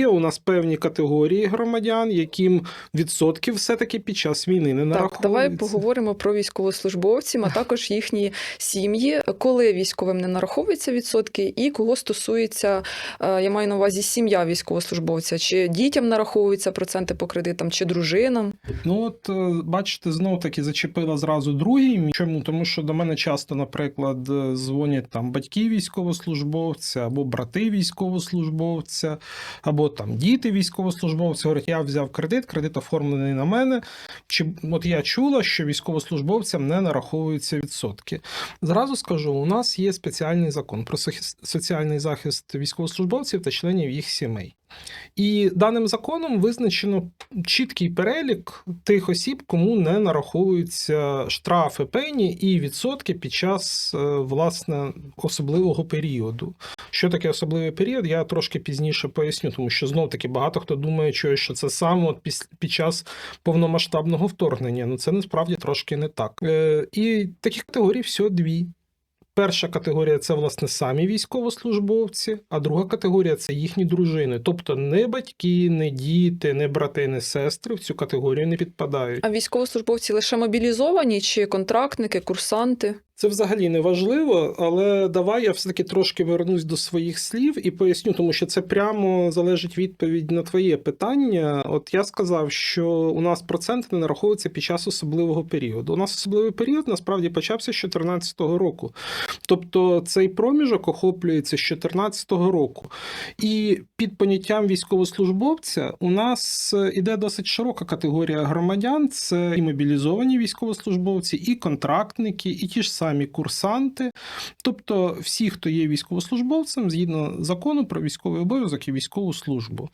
є у нас певні категорії громадян, яким відсотків все-таки під час війни не Так, давай поговоримо про військовослужбовців, а також їхні сім'ї, коли військовим не нараховуються відсотки, і кого стосується, е, я маю на увазі сім'я військовослужбовця, чи дітям нараховуються проценти по кредитам, чи дружинам. Ну от е, бачите, знов таки зачепила зразу другий. Чому? Тому що до мене часто, наприклад, е, дзвонять там батьки військовослужбовця або брати військовослужбовця, або там діти військовослужбовця. Говорять, я взяв кредит, кредит оформлений на мене. Чи от я чула, що військовослужбовцям не нараховуються відсотки. Зразу скажу, у нас є спеціальний закон про соціальний захист військовослужбовців та членів їх сімей. І даним законом визначено чіткий перелік тих осіб, кому не нараховуються штрафи пені і відсотки під час е, власне особливого періоду. Що таке особливий період, я трошки пізніше поясню, тому що знов таки багато хто думає, що це саме під час повномасштабного вторгнення. Ну це насправді трошки не так. Е, І таких категорій всього дві. Перша категорія це власне самі військовослужбовці, а друга категорія це їхні дружини. Тобто не батьки, не діти, не брати, не сестри в цю категорію не підпадають. А військовослужбовці лише мобілізовані, чи контрактники, курсанти? Це взагалі не важливо, але давай я все-таки трошки вернусь до своїх слів і поясню, тому що це прямо залежить відповідь на твоє питання. От я сказав, що у нас проценти не нараховуються під час особливого періоду. У нас особливий період насправді почався з 2014 року. Тобто цей проміжок охоплюється з 2014 року. І під поняттям військовослужбовця у нас іде досить широка категорія громадян: це і мобілізовані військовослужбовці, і контрактники, і ті ж самі курсанти. Тобто всі, хто є військовослужбовцем, згідно закону про військовий обов'язок і військову службу.